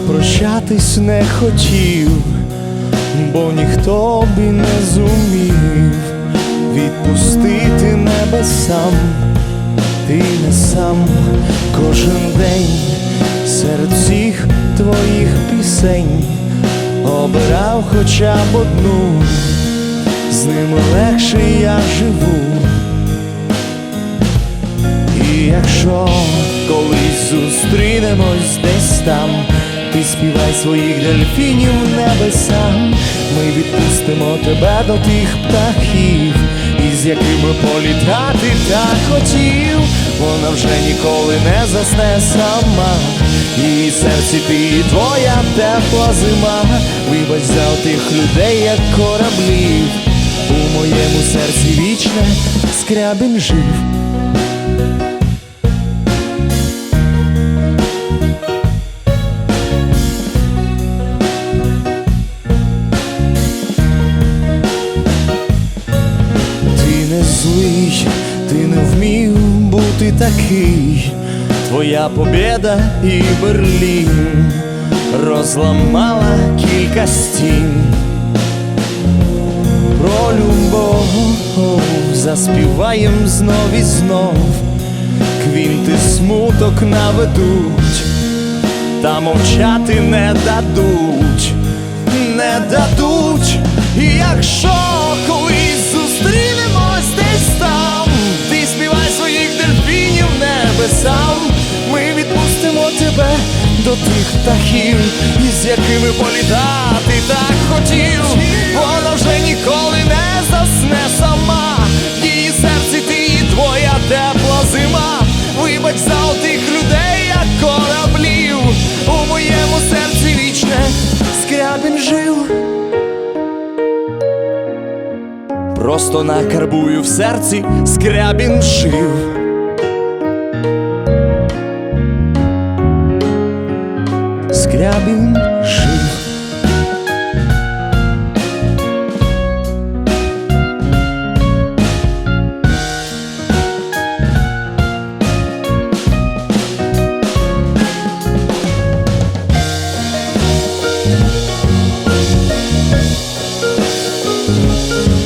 зупинятись не хотів, бо ніхто б і не зумів відпустити небесам, ти не сам кожен день серед всіх твоїх пісень обирав хоча б одну, з ними легше я живу. І якщо зустрінемось десь там, ти співай своїх дельфінів небесам, ми відпустимо тебе до тих птахів, із якими політати так хотів, вона вже ніколи не засне сама. Її серці ти і твоя тепла зима, вибач за тих людей, як кораблів. У моєму серці вічне скрябін жив. Ти не вмів бути такий. Твоя побєда і Берлін розламала кілька стін. Про любов заспіваєм знов і знов, квінти смуток наведуть, та мовчати не дадуть, не дадуть, якщо до тих птахів, із якими політати так хотів, вона вже ніколи не засне сама, в її серці ти і твоя тепла зима. Вибач за отих людей, як кораблів, у моєму серці вічне скрябін жив. Просто накарбую в серці скрябін жив. Música